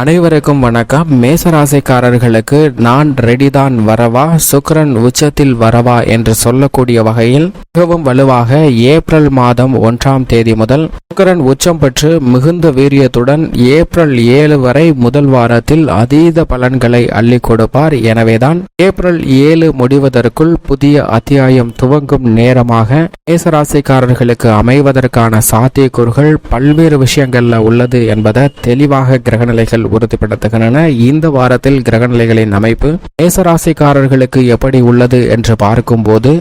அனைவருக்கும் வணக்கம். மேசராசிக்காரர்களுக்கு நான் ரெடிதான் வரவா? சுக்கரன் உச்சத்தில் வரவா என்று சொல்லக்கூடிய வகையில் மிகவும் வலுவாக ஏப்ரல் மாதம் ஒன்றாம் தேதி முதல் சுக்கரன் உச்சம் பெற்று மிகுந்த வீரியத்துடன் ஏப்ரல் ஏழு வரை முதல் வாரத்தில் அதீத பலன்களை அள்ளி கொடுப்பார். எனவேதான் ஏப்ரல் ஏழு முடிவதற்குள் புதிய அத்தியாயம் துவங்கும் நேரமாக மேசராசிக்காரர்களுக்கு அமைவதற்கான சாத்தியக்கூறுகள் பல்வேறு விஷயங்கள்ல உள்ளது என்பதை தெளிவாக கிரகநிலைகள் உறுதிப்படுத்துகின்றன. இந்த வாரத்தில் கிரகநிலைகளின் அமைப்பு மேசராசிக்காரர்களுக்கு எப்படி உள்ளது என்று பார்க்கும்போது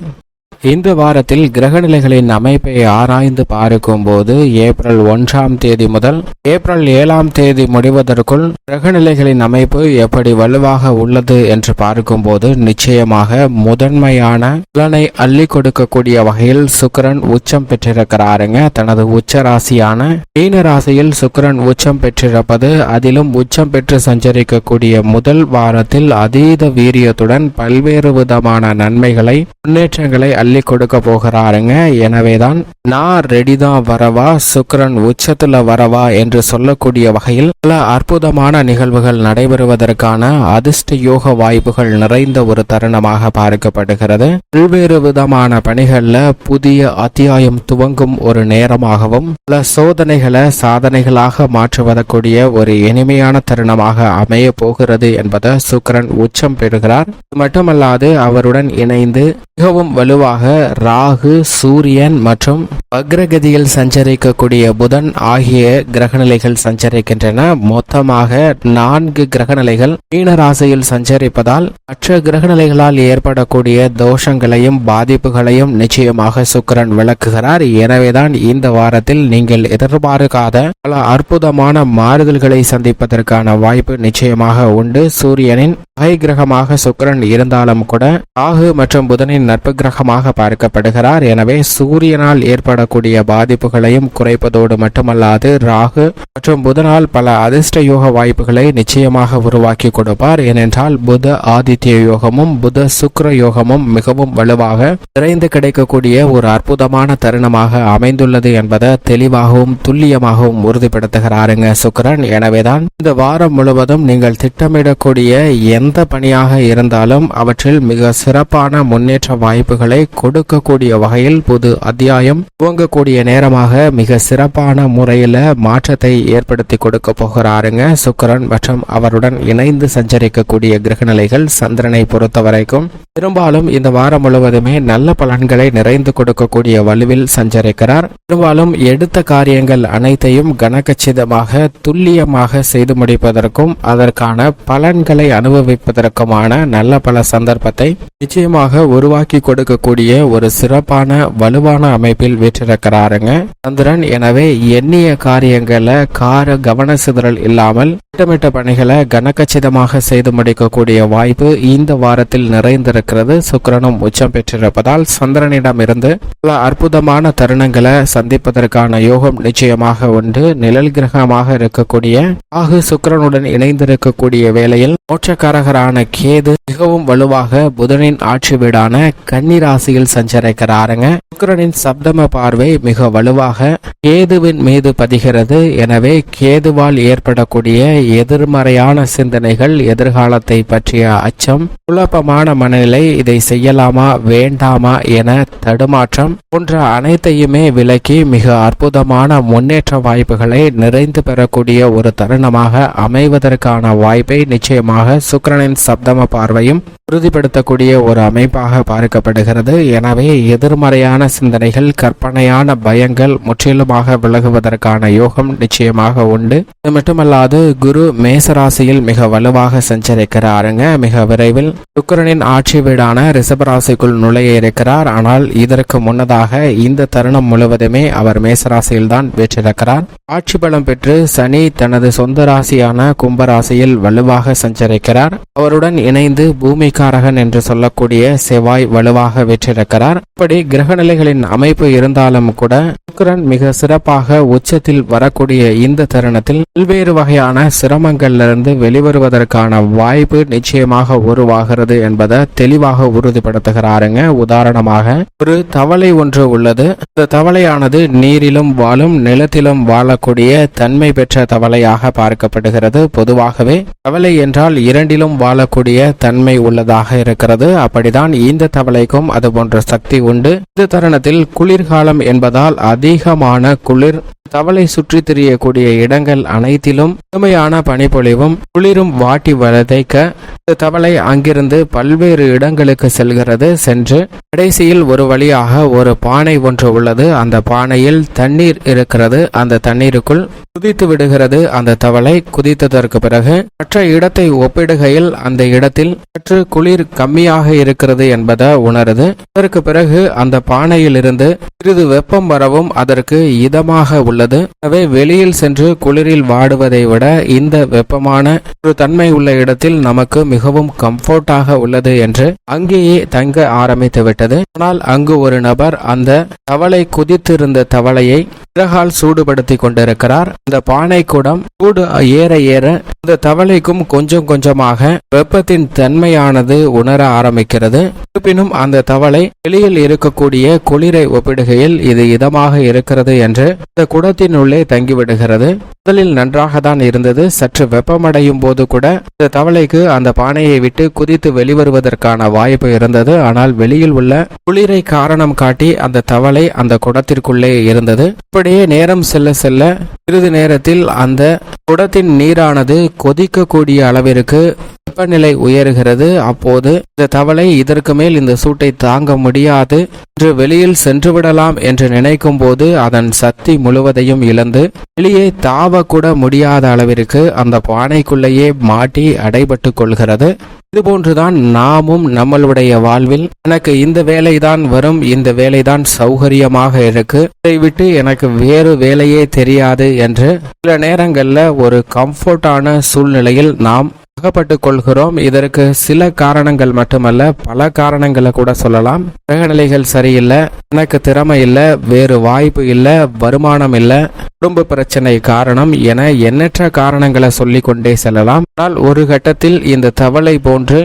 இந்த வாரத்தில் கிரகநிலைகளின் அமைப்பை ஆராய்ந்து பார்க்கும்போது ஏப்ரல் ஒன்றாம் தேதி முதல் ஏப்ரல் ஏழாம் தேதி முடிவதற்குள் கிரகநிலைகளின் அமைப்பு எப்படி வலுவாக உள்ளது என்று பார்க்கும்போது நிச்சயமாக முதன்மையான புலனை அள்ளி கொடுக்கக்கூடிய வகையில் சுக்கரன் உச்சம் பெற்றிருக்கிறாருங்க. தனது உச்ச ராசியான மீன ராசியில் சுக்கரன் உச்சம் பெற்றிருப்பது அதிலும் உச்சம் பெற்று சஞ்சரிக்கக்கூடிய முதல் வாரத்தில் அதீத வீரியத்துடன் பல்வேறு விதமான நன்மைகளை முன்னேற்றங்களை அள்ளி கொடுக்க போகிறாருங்க. எனவேதான் நான் ரெடி தான் வரவா சுக்கிரன் உச்சத்துல வரவா என்று சொல்லக்கூடிய வகையில் பல அற்புதமான நிகழ்வுகள் நடைபெறுவதற்கான அதிர்ஷ்ட யோக வாய்ப்புகள் நிறைந்த ஒரு தருணமாக பார்க்கப்படுகிறது. பல்வேறு விதமான பணிகள்ல புதிய அத்தியாயம் துவங்கும் ஒரு நேரமாகவும் பல சோதனைகளை சாதனைகளாக மாற்றுவதற்குரிய ஒரு இனிமையான தருணமாக அமைய போகிறது என்பதை சுக்கிரன் உச்சம் பெறுகிறார். மட்டுமல்லாது அவருடன் இணைந்து மிகவும் வலுவாக ராகு சூரியன் மற்றும் வக்ரகதியில் சஞ்சரிக்கக்கூடிய புதன் ஆகிய கிரகநிலைகள் சஞ்சரிக்கின்றன. மொத்தமாக நான்கு கிரகநிலைகள் மீன ராசியில் சஞ்சரிப்பதால் மற்ற கிரகநிலைகளால் ஏற்படக்கூடிய தோஷங்களையும் பாதிப்புகளையும் நிச்சயமாக சுக்கிரன் விளக்குகிறார். எனவேதான் இந்த வாரத்தில் நீங்கள் எதிர்பார்க்காத பல அற்புதமான மாறுதல்களை சந்திப்பதற்கான வாய்ப்பு நிச்சயமாக உண்டு. சூரியனின் பகை கிரகமாக சுக்கிரன் இருந்தாலும் கூட ராகு மற்றும் புதனின் நட்பு கிரகமாக பார்க்கப்படுகிறார். எனவே சூரியனால் ஏற்படக்கூடிய பாதிப்புகளையும் குறைப்பதோடு மட்டுமல்லாது ராகு மற்றும் புதனால் பல அதிர்ஷ்ட யோக வாய்ப்புகளை நிச்சயமாக உருவாக்கி கொடுப்பார். ஏனென்றால் புத ஆதித்ய யோகமும் புத சுக்கிர யோகமும் மிகவும் வலுவாக நிறைந்து கிடைக்கக்கூடிய ஒரு அற்புதமான தருணமாக அமைந்துள்ளது என்பதை தெளிவாகவும் துல்லியமாகவும் உறுதிப்படுத்துகிறாருங்க சுக்கிரன். எனவேதான் இந்த வாரம் முழுவதும் நீங்கள் திட்டமிடக்கூடிய எந்த பணியாக இருந்தாலும் அவற்றில் மிக சிறப்பான முன்னேற்ற வாய்ப்புகளை கொடுக்கக்கூடிய வகையில் புது அத்தியாயம் துவங்கக்கூடிய நேரமாக மிக சிறப்பான முறையில் மாற்றத்தை ஏற்படுத்தி கொடுக்க போகிறாருங்க. சுக்கிரன் மற்றும் அவருடன் இணைந்து சஞ்சரிக்கக்கூடிய கிரகநிலைகள் சந்திரனை பொறுத்த வரைக்கும் பெரும்பாலும் இந்த வாரம் முழுவதுமே நல்ல பலன்களை நிறைந்து கொடுக்கக்கூடிய வலுவில் சஞ்சரிக்கிறார். பெரும்பாலும் எடுத்த காரியங்கள் அனைத்தையும் கனகச்சிதமாக துல்லியமாக செய்து முடிப்பதற்கும் அதற்கான பலன்களை அனுபவிப்பதற்குமான நல்ல பல சந்தர்ப்பத்தை நிச்சயமாக உருவாக்கி கொடுக்கக்கூடிய ஒரு சிறப்பான வலுவான அமைப்பில் வீற்றிருக்கிறாருங்க. சந்திரன் எனவே எண்ணிய காரியங்களை கார கவன சிதறல் இல்லாமல் திட்டமிட்ட பணிகளை கனக்கச்சிதமாக செய்து முடிக்கக்கூடிய வாய்ப்பு இந்த வாரத்தில் நிறைந்திருக்கிறது. சுக்கரனும் உச்சம் பெற்றிருப்பதால் சந்திரனிடமிருந்து பல அற்புதமான தருணங்களை சந்திப்பதற்கான யோகம் நிச்சயமாக உண்டு. நிழல் கிரகமாக இருக்கக்கூடிய ஆகு சுக்கிரனுடன் இணைந்திருக்கக்கூடிய வேளையில் மோட்சக்காரகரான கேது மிகவும் வலுவாக புதனின் ஆட்சி வீடான கன்னிராசி ராசியில் சஞ்சரிக்கிறாருங்க. சுக்கரனின் சப்தம பார்வை மிக வலுவாக கேதுவின் மீது பதிகிறது. எனவே கேதுவால் ஏற்படக்கூடிய எதிர்மறையான சிந்தனைகள் எதிர்காலத்தை பற்றிய அச்சம் குழப்பமான மனநிலை இதை செய்யலாமா வேண்டாமா என தடுமாற்றம் போன்ற அனைத்தையுமே விலக்கி மிக அற்புதமான முன்னேற்ற வாய்ப்புகளை நிறைந்து பெறக்கூடிய ஒரு தருணமாக அமைவதற்கான வாய்ப்பை நிச்சயமாக சுக்கரனின் சப்தம பார்வையும் உறுதிப்படுத்தக்கூடிய ஒரு அமைப்பாக பார்க்கப்படுகிறது. எனவே எதிர்மறையான சிந்தனைகள் கற்பனையான பயங்கள் முற்றிலுமாக விலகுவதற்கான யோகம் நிச்சயமாக உண்டு. இது மட்டுமல்லாது குரு மேசராசியில் மிக வலுவாக சஞ்சரிக்கிறாருங்க மிக விரைவில். சுக்கரனின் ஆட்சி வீடான ரிஷபராசிக்குள் நுழைய இருக்கிறார். ஆனால் இதற்கு முன்னதாக இந்த தருணம் முழுவதுமே அவர் மேசராசியில் தான் பெற்றிருக்கிறார் ஆட்சி பலம் பெற்று சனி தனது சொந்த ராசியான கும்பராசியில் வலுவாக சஞ்சரிக்கிறார். அவருடன் இணைந்து பூமிக்காரகன் என்று சொல்லக்கூடிய செவ்வாய் வலுவாக வெற்றி வெற்றிருக்கிறார் இப்படி கிரகநிலைகளின் அமைப்பு இருந்தாலும் கூட சுக்கரன் மிக சிறப்பாக உச்சத்தில் வரக்கூடிய இந்த தருணத்தில் பல்வேறு வகையான சிரமங்களிலிருந்து வெளிவருவதற்கான வாய்ப்பு நிச்சயமாக உருவாகிறது என்பதை தெளிவாக உறுதிப்படுத்துகிறாருங்க. உதாரணமாக ஒரு தவளை ஒன்று உள்ளது. இந்த தவளையானது நீரிலும் வாழும் நிலத்திலும் வாழக்கூடிய தன்மை பெற்ற தவளையாக பார்க்கப்படுகிறது. பொதுவாகவே தவளை என்றால் இரண்டிலும் வாழக்கூடிய தன்மை உள்ளதாக இருக்கிறது. அப்படிதான் இந்த தவளைக்கும் அது போன்ற சக்தி உண்டு. இந்த தருணத்தில் குளிர்காலம் என்பதால் அதிகமான குளிர் தவளை சுற்றி திரியக்கூடிய இடங்கள் அனைத்திலும் முழுமையான பனிப்பொழிவும் குளிரும் வாட்டி வதைக்க இந்த தவளை அங்கிருந்து பல்வேறு இடங்களுக்கு செல்கிறது. சென்று கடைசியில் ஒரு வழியாக ஒரு பானை ஒன்று உள்ளது. அந்த பானையில் தண்ணீர் இருக்கிறது. அந்த தண்ணீருக்குள் குதித்து விடுகிறது. அந்த தவளை குதித்ததற்கு பிறகு மற்ற இடத்தை ஒப்பிடுகையில் அந்த இடத்தில் சற்று குளிர் கம்மியாக இருக்கிறது என்பதை உணருது. அதற்கு பிறகு அந்த பானையில் இருந்து சிறிது வெப்பம் வரவும் அதற்கு இதமாக உள்ளது. எனவே வெளியில் சென்று குளிரில் வாடுவதை விட இந்த வெப்பமான ஒரு தன்மை உள்ள இடத்தில் நமக்கு மிகவும் கம்ஃபர்டாக உள்ளது என்று அங்கேயே தங்க ஆரம்பித்து விட்டது ஆனால் அங்கு ஒரு நபர் அந்த தவளை குதித்திருந்த தவளையை விறகால் சூடுபடுத்தி கொண்டிருக்கிறார். இந்த பானை குடம் சூடு ஏற ஏற இந்த தவளைக்கும் கொஞ்சம் கொஞ்சமாக வெப்பத்தின் தன்மையானது உணர ஆரம்பிக்கிறது. இருப்பினும் அந்த தவளை வெளியில் இருக்கக்கூடிய குளிரை ஒப்பிடுகையில் இது இதமாக இருக்கிறது என்று இந்த குடத்தின் உள்ளே தங்கிவிடுகிறது. முதலில் நன்றாக தான் இருந்தது. சற்று வெப்பமடையும் போது கூட இந்த தவளைக்கு அந்த பானையை விட்டு குதித்து வெளிவருவதற்கான வாய்ப்பு இருந்தது. ஆனால் வெளியில் உள்ள குளிரை காரணம் காட்டி அந்த தவளை அந்த குடத்திற்குள்ளே இருந்தது. இப்படியே நேரம் செல்ல செல்ல சிறிது நேரத்தில் அந்த குடத்தின் நீரானது கொதிக்கக்கூடிய அளவிற்கு வெப்பநிலை உயர்கிறது. அப்போது இந்த தவளை இதற்கு மேல் இந்த சூட்டை தாங்க முடியாது. என்று வெளியில் சென்று விடலாம் என்று நினைக்கும் போது அதன் சக்தி முழுவதையும் இழந்து வெளியே தாவக்கூட முடியாத அளவிற்கு அந்த பானைக்குள்ளேயே மாட்டி அடைபட்டு கொள்கிறது. இதுபோன்றுதான் நாமும் நம்மளுடைய வாழ்வில் எனக்கு இந்த வேலைதான் வரும் இந்த வேலைதான் சௌகரியமாக இருக்கு. இதை விட்டு எனக்கு வேறு வேலையே தெரியாது என்று சில நேரங்கள்ல ஒரு கம்ஃபர்டான சூழ்நிலையில் நாம் அகப்பட்டு கொள்கிறோம் இதற்கு சில காரணங்கள் மட்டுமல்ல பல காரணங்களை கூட சொல்லலாம். கிரகநிலைகள் சரியில்லை எனக்கு திறமை இல்லை வேறு வாய்ப்பு இல்லை வருமானம் இல்லை குடும்ப பிரச்சனை காரணம் என எண்ணற்ற காரணங்களை சொல்லிக்கொண்டே செல்லலாம். ஆனால் ஒரு கட்டத்தில் இந்த தவளை போன்று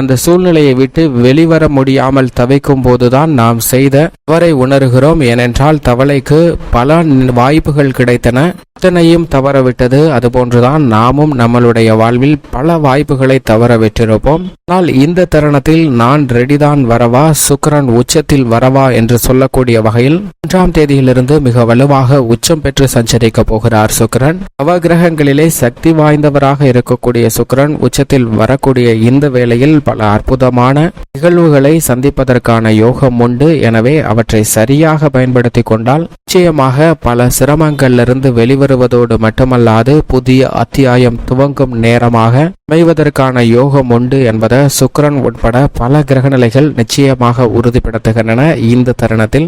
அந்த சூழ்நிலையை விட்டு வெளிவர முடியாமல் தவிக்கும் போதுதான் நாம் செய்த தவறை உணர்கிறோம். ஏனென்றால் தவளைக்கு பல வாய்ப்புகள் கிடைத்தன. அத்தனையும் தவறவிட்டது. அதுபோன்றுதான் நாமும் நம்மளுடைய வாழ்வில் பல வாய்ப்புகளை தவற விட்டிருப்போம் ஆனால் இந்த தருணத்தில் நான் ரெடிதான் வரவா சுக்கரன் உச்சத்தில் வரவா என்று சொல்லக்கூடிய வகையில் ஒன்றாம் தேதியிலிருந்து மிக வலுவாக உச்சம் பெற்று சஞ்சரிக்க போகிறார் சுக்கரன். நவகிரகங்களிலே சக்தி வாய்ந்தவராக இருக்கக்கூடிய சுக்கரன் உச்சத்தில் வரக்கூடிய இந்த வேளையில் பல அற்புதமான நிகழ்வுகளை சந்திப்பதற்கான யோகம் உண்டு. எனவே அவற்றை சரியாக பயன்படுத்தி கொண்டால் நிச்சயமாக பல சிரமங்களிலிருந்து வெளிவருவதோடு மட்டுமல்லாது புதிய அத்தியாயம் துவங்கும் நேரமாக அமைவதற்கான யோகம் உண்டு என்பதை சுக்கரன் உட்பட பல கிரகநிலைகள் நிச்சயமாக உறுதிப்படுத்துகின்றன. இந்த தருணத்தில்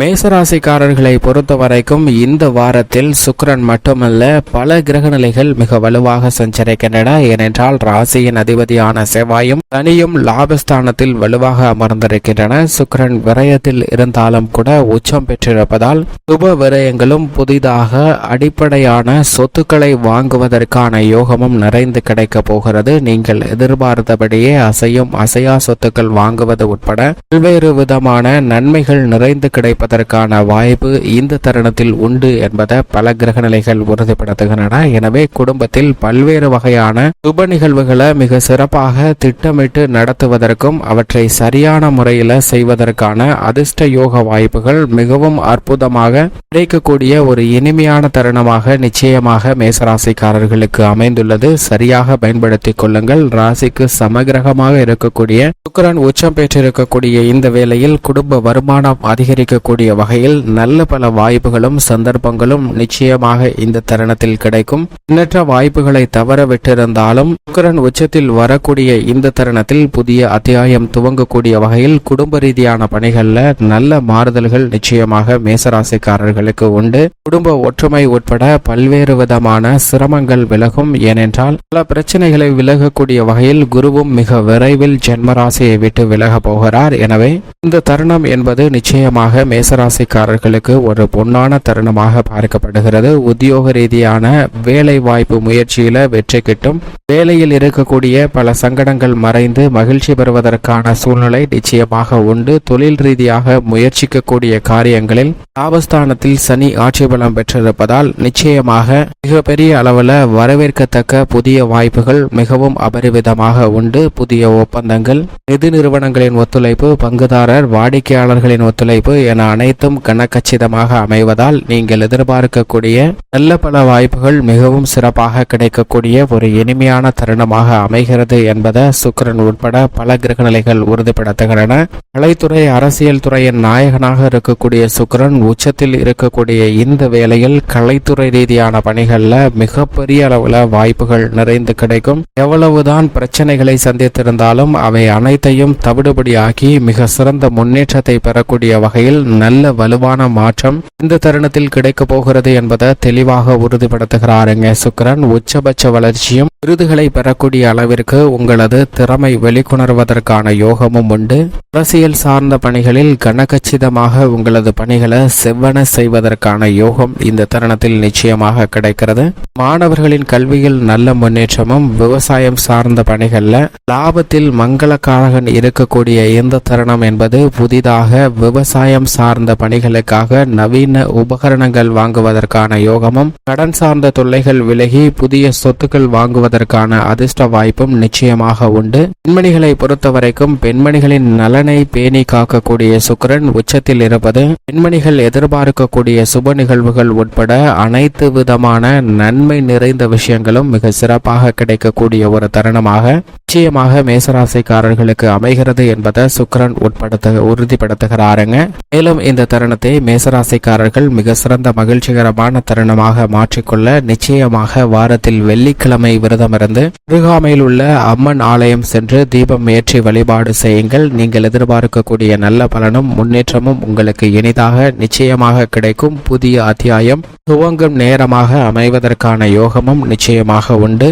மேசராசிக்காரர்களை பொறுத்த வரைக்கும் இந்த வாரத்தில் சுக்ரன் மட்டுமல்ல பல கிரகநிலைகள் மிக வலுவாக சஞ்சரிக்கின்றன. ஏனென்றால் ராசியின் அதிபதியான செவ்வாயும் தனியும் லாபஸ்தானத்தில் வலுவாக அமர்ந்திருக்கின்றன. சுக்ரன் விரயத்தில் இருந்தாலும் கூட உச்சம் பெற்றிருப்பதால் சுப விரயங்களும் புதிதாக அடிப்படையான சொத்துக்களை வாங்குவதற்கான யோகமும் நிறைந்து கிடைக்கப் போகிறது. நீங்கள் எதிர்பார்த்தபடியே அசையும் அசையா சொத்துக்கள் வாங்குவது உட்பட பல்வேறு விதமான நன்மைகள் நிறைந்து கிடைப்பதற்கான வாய்ப்பு இந்த தருணத்தில் உண்டு என்பதை பல கிரகநிலைகள் உறுதிப்படுத்துகின்றன. எனவே குடும்பத்தில் பல்வேறு வகையான சுப நிகழ்வுகளை மிக சிறப்பாக திட்டமிட்டு நடத்துவதற்கும் அவற்றை சரியான முறையில் செய்வதற்கான அதிர்ஷ்ட யோக வாய்ப்புகள் மிகவும் அற்புதமாக கிடைக்கக்கூடிய ஒரு இனிமையான தருணமாக நிச்சயமாக மேசராசிக்காரர்களுக்கு அமைந்துள்ளது. சரியாக பயன்படுத்திக் கொள்ளுங்கள். ராசிக்கு சமகிரகமாக இருக்கக்கூடிய சுக்கரன் உச்சம் பெற்றிருக்கக்கூடிய இந்த வேளையில் குடும்ப வருமானம் அதிகரிக்கக்கூடிய கூடிய வகையில் நல்ல பல வாய்ப்புகளும் சந்தர்ப்பங்களும் நிச்சயமாக இந்த தருணத்தில் கிடைக்கும். எண்ணற்ற வாய்ப்புகளை தவற விட்டிருந்தாலும் சுக்கரன் உச்சத்தில் வரக்கூடிய இந்த தருணத்தில் புதிய அத்தியாயம் துவங்கக்கூடிய வகையில் குடும்ப ரீதியான பணிகள்ல நல்ல மாறுதல்கள் நிச்சயமாக மேசராசிக்காரர்களுக்கு உண்டு. குடும்ப ஒற்றுமை உட்பட பல்வேறு விதமான சிரமங்கள் விலகும். ஏனென்றால் பல பிரச்சனைகளை விலகக்கூடிய வகையில் குருவும் மிக விரைவில் ஜென்மராசியை விட்டு விலக போகிறார். எனவே இந்த தருணம் என்பது நிச்சயமாக மேசராசிக்காரர்களுக்கு ஒரு பொன்னான தருணமாக பார்க்கப்படுகிறது. உத்தியோக ரீதியான வேலை வாய்ப்பு முயற்சியில வெற்றி கிட்டும். வேலையில் இருக்கக்கூடிய பல சங்கடங்கள் மறைந்து மகிழ்ச்சி பெறுவதற்கான சூழ்நிலை நிச்சயமாக உண்டு. தொழில் ரீதியாக முயற்சிக்கக்கூடிய காரியங்களில் லாபஸ்தானத்தில் சனி ஆட்சி பலம் பெற்றிருப்பதால் நிச்சயமாக மிகப்பெரிய அளவில் வரவேற்கத்தக்க புதிய வாய்ப்புகள் மிகவும் அபரிவிதமாக உண்டு. புதிய ஒப்பந்தங்கள் நிதி நிறுவனங்களின் ஒத்துழைப்பு பங்குதாரர் வாடிக்கையாளர்களின் ஒத்துழைப்பு என அனைத்தும் கனக்கச்சிதமாக அமைவதால் நீங்கள் எதிர்பார்க்கக்கூடிய நல்ல பல வாய்ப்புகள் மிகவும் சிறப்பாக கிடைக்கக்கூடிய ஒரு இனிமையான தருணமாக அமைகிறது என்பதை சுக்கிரன் உட்பட பல கிரகநிலைகள் உறுதிப்படுத்துகின்றன. கலைத்துறை அரசியல் துறையின் நாயகனாக இருக்கக்கூடிய சுக்கிரன் உச்சத்தில் இருக்கக்கூடிய இந்த வேளையில் கலைத்துறை ரீதியான பணிகள்ல மிகப்பெரிய அளவுல வாய்ப்புகள் நிறைந்து கிடைக்கும். எவ்வளவுதான் பிரச்சனைகளை சந்தித்திருந்தாலும் அவை அனைத்தையும் தவிடுபடியாக்கி மிக சிறந்த முன்னேற்றத்தை பெறக்கூடிய வகையில் நல்ல வலுவான மாற்றம் இந்த தருணத்தில் கிடைக்க போகிறது என்பதை தெளிவாக உறுதிப்படுத்துகிறாருங்க சுக்கரன். உச்சபட்ச வளர்ச்சியும் விருதுகளை பெறக்கூடிய அளவிற்கு உங்களது திறமை வெளிக்கொணர்வதற்கான யோகமும் உண்டு. அரசியல் சார்ந்த பணிகளில் கனகச்சிதமாக உங்களது பணிகளை செவ்வன செய்வதற்கான யோகம் இந்த தருணத்தில் நிச்சயமாக கிடைக்கிறது. மாணவர்களின் கல்வியில் நல்ல முன்னேற்றமும் விவசாயம் சார்ந்த பணிகள்ல லாபத்தில் மங்களக்காரகன் இருக்கக்கூடிய இந்த தருணம் என்பது புதிதாக விவசாயம் சார்ந்த பணிகளுக்காக நவீன உபகரணங்கள் வாங்குவதற்கான யோகமும் கடன் சார்ந்த தொல்லைகள் விலகி புதிய சொத்துக்கள் வாங்குவதற்கான அதிர்ஷ்ட வாய்ப்பும் நிச்சயமாக உண்டு. பெண்மணிகளை பொறுத்தவரைக்கும் பெண்மணிகளின் நலனை பேணி காக்கக்கூடிய சுக்கிரன் உச்சத்தில் இருப்பது பெண்மணிகள் எதிர்பார்க்கக்கூடிய சுப நிகழ்வுகள் உட்பட அனைத்து விதமான நன்மை நிறைந்த விஷயங்களும் மிக சிறப்பாக கிடைக்கக்கூடிய ஒரு தருணமாக நிச்சயமாக மேசராசிக்காரர்களுக்கு அமைகிறது என்பதை சுக்கிரன் உட்படுத்த உறுதிப்படுத்துகிறாருங்க. மேலும் இந்த தருணத்தை மேசராசிக்காரர்கள் மிக சிறந்த மகிழ்ச்சிகரமான தருணமாக மாற்றிக்கொள்ள நிச்சயமாக வாரத்தில் வெள்ளிக்கிழமை விரதமிருந்து அருகாமையில் உள்ள அம்மன் ஆலயம் சென்று தீபம் ஏற்றி வழிபாடு செய்யுங்கள். நீங்கள் எதிர்பார்க்கக்கூடிய நல்ல பலனும் முன்னேற்றமும் உங்களுக்கு இனிதாக நிச்சயமாக கிடைக்கும். புதிய அத்தியாயம் துவங்கும் நேரமாக அமைவதற்கான யோகமும் நிச்சயமாக உண்டு.